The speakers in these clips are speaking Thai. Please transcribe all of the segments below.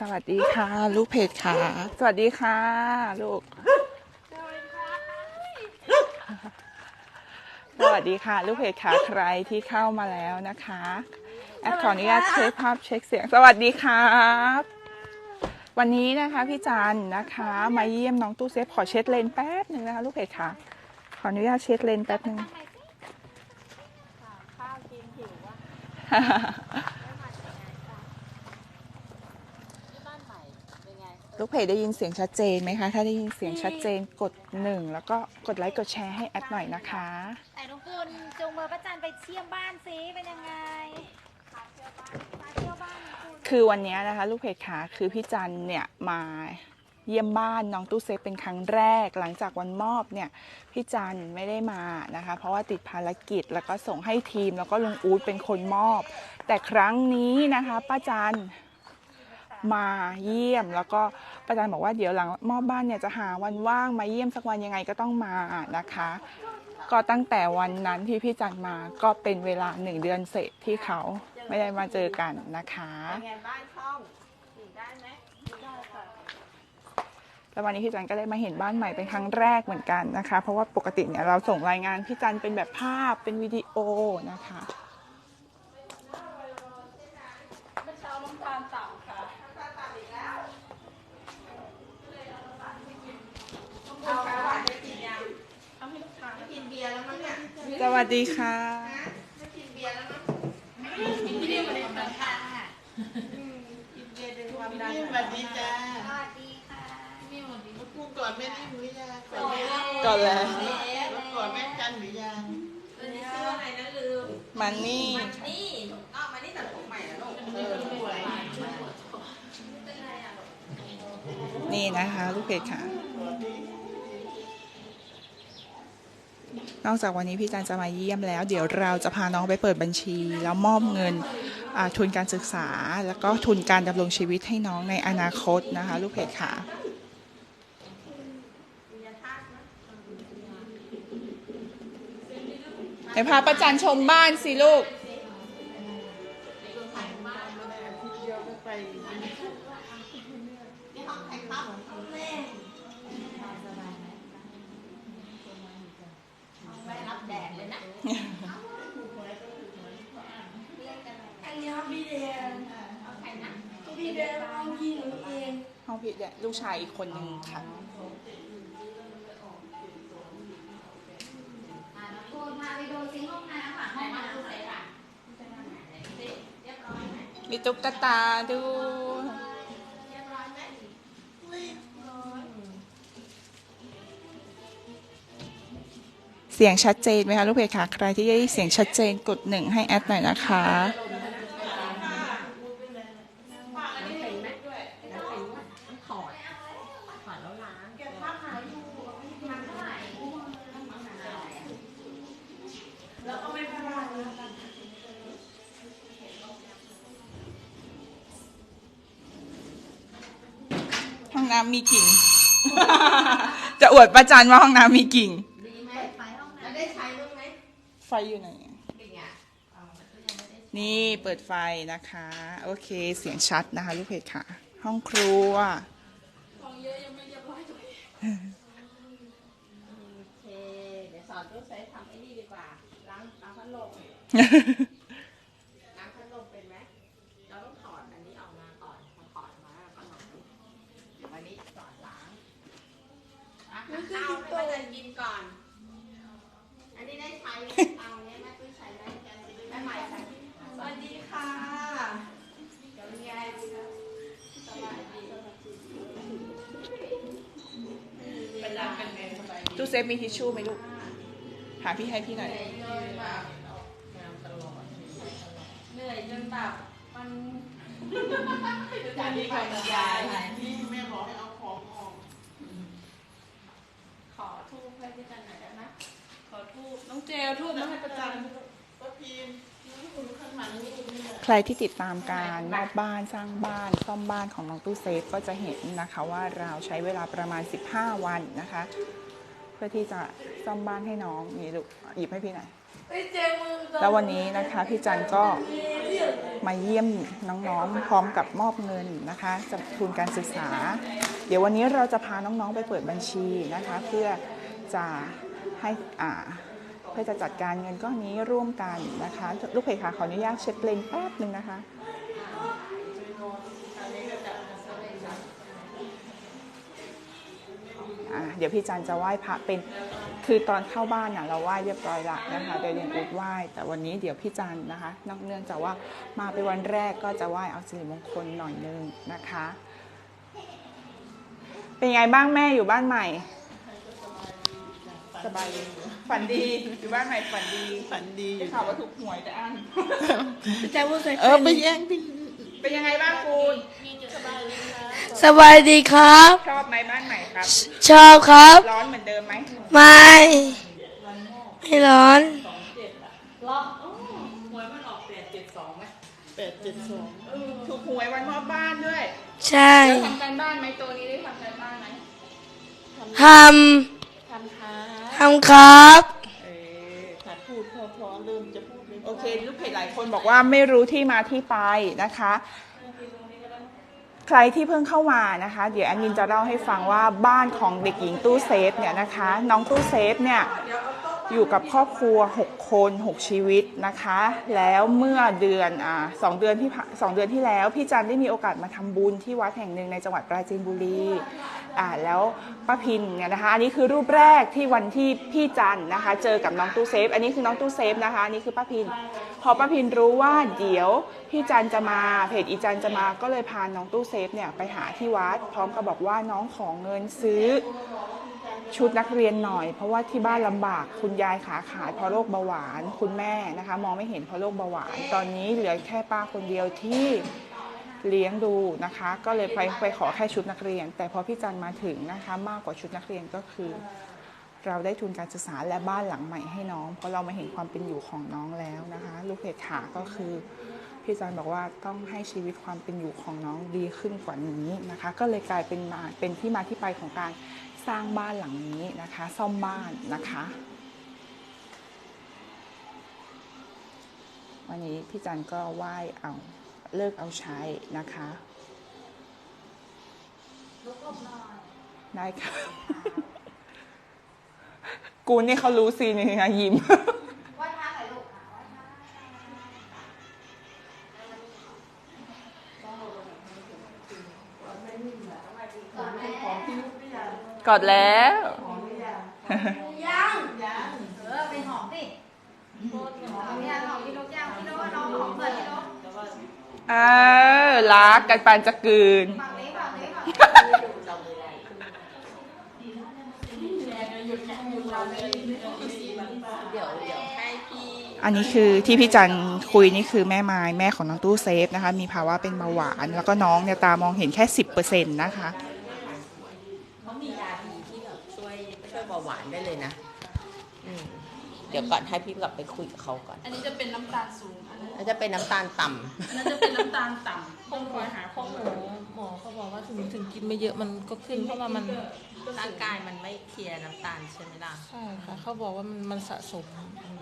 สวัสดีค่ะ ลูกเพจค่ะ สวัสดีค่ะ ลูก สวัสดีค่ะ ลูกเพจค่ะใครที่เข้ามาแล้วนะคะแอดขออนุญาตเช็คภาพเช็คเสียง สวัสดีครับ วันนี้นะคะพี่จันนะคะ มาเยี่ยมน้องตู้เซฟขอเช็ดเลนแป๊บหนึ่งนะคะ ลูกเพจค่ะ ขออนุญาตเช็ดเลนแป๊บหนึ่งข้าวกินหิวว่ะที่บ้านใหม่เป็นไง ลูกเพจได้ยินเสียงชัดเจนไหมคะ ถ้าได้ยินเสียงชัดเจนกดหนึ่งแล้วก็กดไลค์กดแชร์ให้แอดหน่อยนะคะแต่น้องกุลจูงมือป้าจันไปเที่ยมบ้านซิเป็นยังไงพาเที่ยวบ้านพาเที่ยวบ้านน้องกุลคือวันนี้นะคะ ลูกเพจขาคือพี่จันเนี่ยมาเยี่ยมบ้านน้องตู้เซฟเป็นครั้งแรก หลังจากวันมอบเนี่ยพี่จันไม่ได้มานะคะ เพราะว่าติดภารกิจแล้วก็ส่งให้ทีม แล้วก็ลุงอู๊ดเป็นคนมอบ แต่ครั้งนี้นะคะป้าจัน มาเยี่ยม แล้วก็ป้าจันบอกว่าเดี๋ยวหลังมอบบ้านเนี่ยจะหาวันว่างมาเยี่ยมสักวันยังไงก็ต้องมานะคะ ก็ตั้งแต่วันนั้นที่พี่จันมาก็เป็นเวลาหนึ่งเดือนเศษที่เขาไม่ได้มาเจอกันนะคะเป็นไงบ้านช่องได้ไหมได้ค่ะแล้ววันนี้พี่จันก็ได้มาเห็นบ้านใหม่เป็นครั้งแรกเหมือนกันนะคะ เพราะว่าปกติเนี่ยเราส่งรายงานพี่จันเป็นแบบภาพเป็นวิดีโอนะคะ กินเบียร์แล้วมั้งเนี่ย สวัสดีค่ะ ไม่กินเบียร์แล้วมั้งกินเบียร์เป็นความดันกินเบียร์เป็นความดันสวัสดีจ้าสวัสดีค่ะกูกอดแม่นิ่มหรือยังก่อนแล้วแล้ว กอดแม่จันหรือยังวันนี้ชื่ออะไรนะลืม มันนี่นี่อ้าวมานี่ตัดผมใหม่แล้วลูกเออสวย นี่นะคะ ลูกเพจค่ะ นอกจากวันนี้พี่จันจะมาเยี่ยมแล้ว เดี๋ยวเราจะพาน้องไปเปิดบัญชี แล้วมอบเงินทุนการศึกษา แล้วก็ทุนการดำรงชีวิตให้น้องในอนาคตนะคะ ลูกเพจค่ะเดี๋ยวพาประจันชมบ้านสิลูก เดนห้องพี่หนูเองห้องพี่เนี่ยลูกชายอีกคนนึงค่ะอ่าน้องกุลพาไปดูซิห้องน้ำค่ะห้องน้ำอะไรค่ะเรียบร้อยไหมมีตุ๊กตาดูเรียบร้อยไหมเสียงชัดเจนไหมคะลูกเพจคะใครที่ได้เสียงชัดเจนกดหนึ่งให้แอดหน่อยนะคะ ถอดถอดแล้วล้าง ห้ องน้ำมีกิ่ง จะอวดประจันว่าห้องน้ำมีกิ่ง ดีไหมไฟห้องแล้วน้ำได้ใช้บ้างไหมไฟอยู่ไหนเป็นไงอ๋อมันก็ยังไม่ได้นี่เปิดไฟนะคะ โอเคเสียงชัดนะคะ ลูกเพจค่ะ ห้องครัวโอเค เดี๋ยวสอนตู้ใช้ทำไอ้นี่ดีกว่า ล้างล้างพัดลม ล้างพัดลมเป็นไหม เราต้องถอดอันนี้ออกมาก่อนพอถอดมาแล้วก็หนอยเดี๋ยววันนี้สอนล้าง อะข้าวให้ป้าจันกินก่อน อันนี้ได้ใช้เอาเนี้ยแม่ตุ้ยใช้ไหมแม่ใหม่ใช้สวัสดีค่ะ เดี๋ยวมีอะไรสบายดีเป็นรักเป็นแม่สบายดีตู้เซฟมีทิชชู่ไหมลูก หาพี่ให้พี่หน่อย เหนื่อยจนแบบงามตลอดเหนื่อยจนแบบมัน จากนี้ก่อนยายนี่แม่บอกให้เอาของออก ขอ ทูบให้พี่จันหน่อยได้ไหมขอทูบน้องเจลทูบมาให้ประจันป้าพีมนี่คุณข้างหลังนี่นี่แหละ ใครที่ติดตามการมอบบ้านสร้างบ้านซ่อมบ้านของน้องตู้เซฟก็จะเห็นนะคะว่าเราใช้เวลาประมาณ 15 วันนะคะ เพื่อที่จะซ่อมบ้านให้น้องนี่ลูกหยิบให้พี่หน่อยไปเจอมือแล้ววันนี้นะคะพี่จันก็มาเยี่ยมน้องๆพร้อมกับมอบเงินนะคะจำทุนการศึกษา เดี๋ยววันนี้เราจะพาน้องๆไปเปิดบัญชีนะคะ เพื่อ จะให้อ่าเพื่อจะจัดการเงินก้อนนี้ร่วมกันนะคะ ลูกเพจคะขออนุญาตเช็ดเลนแป๊บหนึ่งนะคะเดี๋ยวพี่จันจะไหว้พระเป็นคือตอนเข้าบ้านน่ะเราไหว้เรียบร้อยละนะคะโดยเรียนอุดไหว้แต่วันนี้เดี๋ยวพี่จันนะคะนอกเนื่องจากว่ามาเป็นวันแรกก็จะไหว้เอาสิริมงคลหน่อยนึงนะคะ เป็นไงบ้างแม่อยู่บ้านใหม่ สบายดีฝันดีอยู่บ้านใหม่ฝันดีฝันดีอได้ยู่ข่าวว่าถูกหวยแต่อันเจอมือใส่เออไปแย่งพี่เป็นยังไงบ้างคุณสบายดีครับ ชอบไหมบ้านใหม่ครับ ชอบครับ ร้อนเหมือนเดิมไหมไม่ ไม่ร้อนแปดเจ็ดสองถูกหวยวันมอบบ้านด้วย ใช่แล้วทำการบ้านไหมตัวนี้ได้ทำการบ้านไหมททำค้าำ ทำครับเออหัดพูดพอๆเริ่มจะพูดไม่โอเค ลูกเพจหลายคนบอกว่าไม่รู้ที่มาที่ไปนะคะ ใครที่เพิ่งเข้ามานะคะ เดี๋ยวแอดมินจะเล่าให้ฟังว่าบ้านของเด็กหญิงตู้เซฟเนี่ยนะคะ น้องตู้เซฟเนี่ยอยู่กับครอบครัว 6 คน 6 ชีวิตนะคะ แล้วเมื่อเดือนอ่าสองเดือนที่ผ่านสองเดือนที่แล้ว พี่จันได้มีโอกาสมาทำบุญที่วัดแห่งหนึ่งในจังหวัดปราจีนบุรี อ่าแล้วป้าพินเนี่ยนะคะอันนี้คือรูปแรกที่วันที่พี่จันนะคะ เจอกับน้องตู้เซฟ อันนี้คือน้องตู้เซฟนะคะอันนี้คือป้าพิน พอป้าพินรู้ว่าเดี๋ยวพี่จันจะมาเพจอีจันจะมาก็เลยพาน้องตู้เซฟเนี่ยไปหาที่วัด พร้อมกับบอกว่าน้องขอเงินซื้อชุดนักเรียนหน่อย เพราะว่าที่บ้านลำบากคุณยายขาขาดเพราะโรคเบาหวาน คุณแม่นะคะ มองไม่เห็นเพราะโรคเบาหวาน ตอนนี้เหลือแค่ป้าคนเดียวที่ เลี้ยงดูนะคะ ก็เลยไปไปขอแค่ชุดนักเรียน แต่พอพี่จันมาถึงนะคะ มากกว่าชุดนักเรียนก็คือ เราได้ทุนการศึกษาและบ้านหลังใหม่ให้น้อง เพราะเรามาเห็นความเป็นอยู่ของน้องแล้วนะคะ ลูกเพจขาก็คือพี่จันบอกว่าต้องให้ชีวิตความเป็นอยู่ของน้องดีขึ้นกว่านี้นะคะ ก็เลยกลายเป็นมาเป็นที่มาที่ไปของการสร้างบ้านหลังนี้นะคะ ซ่อมบ้านนะคะ วันนี้พี่จันก็ไหว้เอา เลิกเอาใช้นะคะได้ค่ะ กูนี่เขารู้ซีนนี่นะยิ้มไหว้พระหน่อยลูกค่ะไหว้พระกอดแล้วยังเออไปหอมสิหอมยังหอมพี่นกยังพี่นกว่าน้องหอมเกิดพี่นก เออรักกันปานจะกลืน ฝั่งนี้ฝั่งนี้ฝั่งนี้เดี๋ยวเดี๋ยวให้พี่อันนี้คือที่พี่จันคุยนี่คือแม่ไม้แม่ของน้องตู้เซฟนะคะ มีภาวะเป็นเบาหวาน แล้วก็น้องเนี่ยตามองเห็นแค่สิบเปอร์เซ็นต์นะคะ เขามียาดีที่แบบช่วยช่วยเบาหวานได้เลยนะอืมเดี๋ยวก่อนให้พี่กลับไปคุยกับเขาก่อน อันนี้จะเป็นน้ำตาลสูงอันนั้น แล้วจะเป็นน้ำตาลต่ำอันนั้นจะเป็นน้ำตาลต่ำต้องคอยหาข้อหมมูอลหมอเขาบอกว่าถึงถึงกินไม่เยอะมันก็ขึ้นเพราะว่ามันร่างกายมันไม่เคลียร์น้ำตาลใช่ไหมล่ะใช่ค่ะเขาบอกว่ามันมันสะสม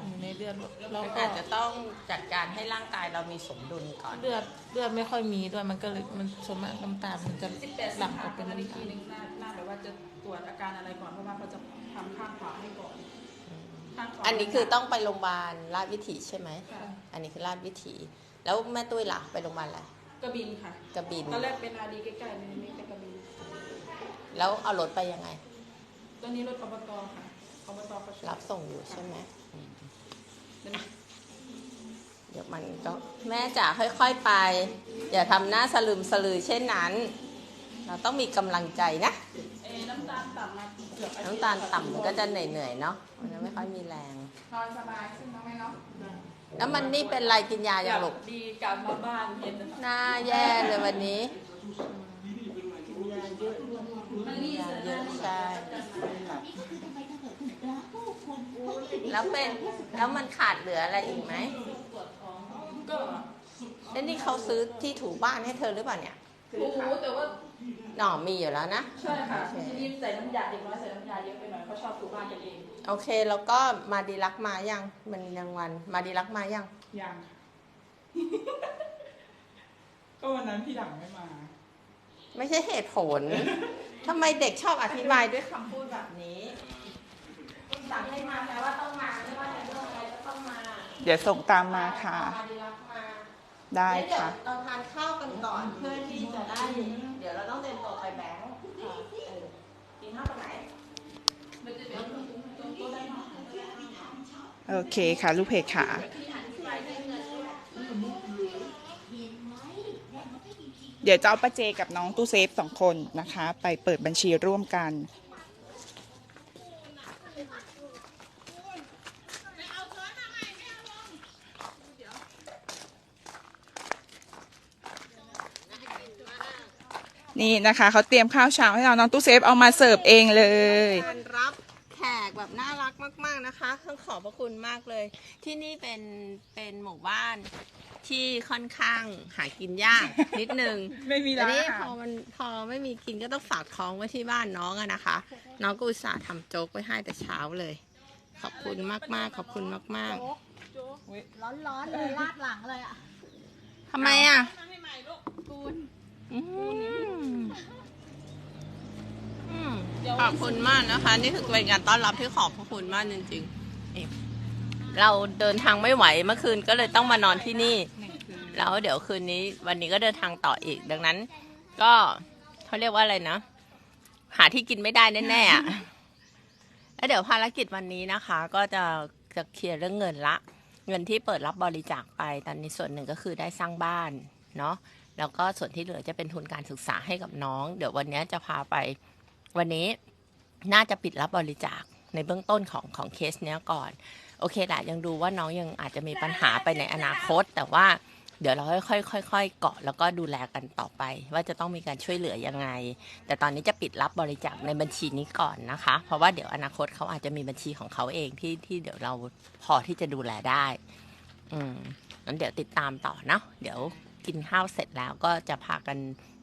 อยู่ในเลือดแล้วมันก็อาจจะต้องจัดการให้ร่างกายเรามีสมดุลก่อนเลือดเลือดไม่ค่อยมีด้วยมันก็เลยมันสมมติน้ำตาลมันจะสิบแปดหลั่งออกเป็นอันนี้น้ำทีตาลหนึงน่าน่าแบบว่าจะตรวจอาการอะไรก่อนเพราะว่าเขาจะทำข้างขวาให้ก่อนข้างขวา อันนี้คือต้องไปโรงพยาบาลราชวิถีใช่ไหมค่ะอันนี้คือราชวิถี แล้วแม่ตุ้ยล่ะไปโรงพยาบาลอะไรกระบินค่ะกระบินตอนแรกเป็นอาดีใกล้ๆนี่นี่เป็นกระบิน แล้วเอารถไปยังไง ตอนนี้รถอบตค่ะอบตประชุมรับส่งอยู่ใช่ไหมอืมเป็นเดี๋ยวมันก็แม่จ๋าค่อยๆไป อย่าทำหน้าสลืมสลือเช่นนั้น เราต้องมีกำลังใจนะเอ่อ น้ำตาลต่ำมาเกือบอาทิตย์น้ำตาลต่ำมันก็จะเหนื่อยๆเนาะมันจะไม่ค่อยมีแรง นอนสบายขึ้นบ้างไหมเนาะแล้วมันนี่เป็นไรกินยาอย่างลูกดีกลับมาบ้านเห็นหน้าแย่เลยวันนี้มันนี่ยาเสร็จเยแล้วอะใช่แล้วเป็นแล้วมันขาดเหลืออะไรอีกไหมก็แล้วนี่เขาซื้อที่ถูบ้านให้เธอหรือเปล่าเนี่ยโอ้โหแต่ว่า หน่อมีอยู่แล้วนะ ใช่ค่ะทีนี้ใส่น้ำยาเด็กน้อยใส่น้ำยาเยอะไปหน่อยเขาชอบถูบ้านกันเองโอเค แล้วก็มาดีรักมายังมันยังวัน มาดีรักมายัง ยังก็วันนั้นพี่หลังไม่มา ไม่ใช่เหตุผล ทำไมเด็กชอบอธิบายด้วยคำพูดแบบนี้สั่งให้มาแปลว่าต้องมาไม่ว่าจะเรื่องอะไรก็ต้องมา เดี๋ยวส่งตามมาค่ะ มาดีรักมา ได้งั้นเดี๋ยวค่ะ เราทานข้าวกันก่อนเพื่อที่จะได้ เดี๋ยวเราต้องเดินตัวไปแบงค์เออกินข้าวตรงไหน โอเคค่ะ ลูกเพจค่ะ เดี๋ยวจะเอาป้าเจกับน้องตู้เซฟสองคนนะคะ ไปเปิดบัญชีร่วมกัน นี่นะคะเขาเตรียมข้าวเช้าให้เราน้องตู้เซฟเอามาเสิร์ฟเองเลย การรับแขกแบบน่ารักมาก ๆนะคะต้องขอบพระคุณมากเลย ที่นี่เป็นเป็นหมู่บ้านที่ค่อนข้างหากินยากนิดนึง ไม่มีแต่ร้านนี่อาหารพอมันพอไม่มีกินก็ต้องฝากท้องไว้ที่บ้านน้องอะนะคะ น้องก็อุตส่าห์ทำโจ๊กไว้ให้แต่เช้าเลย ขอบคุณมากๆ ขอบคุณมากร้อนๆเลยลาดหลังเลยอะ ๆทำไมอะ อืมอืมขอบคุณมากนะคะ นี่คือเป็นการต้อนรับที่ขอบพระคุณมากจริงๆนี่เราเดินทางไม่ไหวเมื่อคืนก็เลยต้องมานอนที่นี่ แล้วเดี๋ยวคืนนี้ วันนี้ก็เดินทางต่ออีก ดังนั้น ก็เขาเรียกว่าอะไรนะ หาที่กินไม่ได้แน่ๆอะแล้วเดี๋ยวภารกิจวันนี้นะคะ ก็จะจะเคลียร์เรื่องเงินละ เงินที่เปิดรับบริจาคไปตอนนี้ส่วนหนึ่งก็คือได้สร้างบ้านเนาะ แล้วก็ส่วนที่เหลือจะเป็นทุนการศึกษาให้กับน้อง เดี๋ยววันนี้จะพาไป วันนี้น่าจะปิดรับบริจาคในเบื้องต้นของของเคสเนี้ยก่อน โอเคแหละยังดูว่าน้องยังอาจจะมีปัญหาไปในอนาคต แต่ว่าเดี๋ยวเราค่อยๆค่อยๆเกาะแล้วก็ดูแลกันต่อไป ว่าจะต้องมีการช่วยเหลือยังไง แต่ตอนนี้จะปิดรับบริจาคในบัญชีนี้ก่อนนะคะ เพราะว่าเดี๋ยวอนาคตเขาอาจจะมีบัญชีของเขาเองที่ที่เดี๋ยวเราพอที่จะดูแลได้ อืมงั้นเดี๋ยวติดตามต่อเนาะเดี๋ยว กินข้าวเสร็จแล้วก็จะพากัน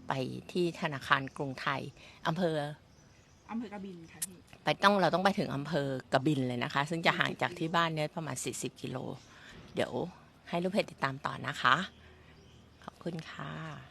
ไปที่ธนาคารกรุงไทยอำเภออำเภอกระบินค่ะพี่ไปต้องเราต้องไปถึงอำเภอกระบินเลยนะคะ ซึ่งจะห่างจากที่บ้านเนี่ยประมาณ 40 กิโล เดี๋ยวให้ลูกเพจติดตามต่อนะคะ ขอบคุณค่ะ